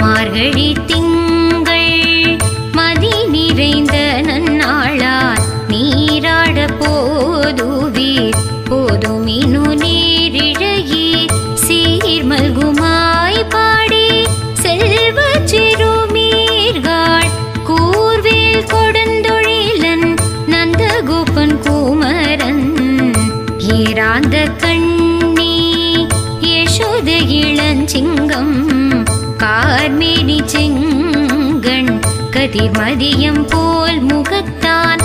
மார்கழி திங்கள் மதி நிறைந்த நன்னாளார் நீராட போதுவீர் போதுமினு நீரிழகி சீர்மல்குமாய் பாடி செல்வ சிறுமீர்கள் கூர்வேல் கொடுந்தொழிலன் நந்தகோபன் குமரன். ஏராந்த கண்ணி யசோத இளஞ்சிங்கம் கதிர் மதியம் போல் முகத்தான்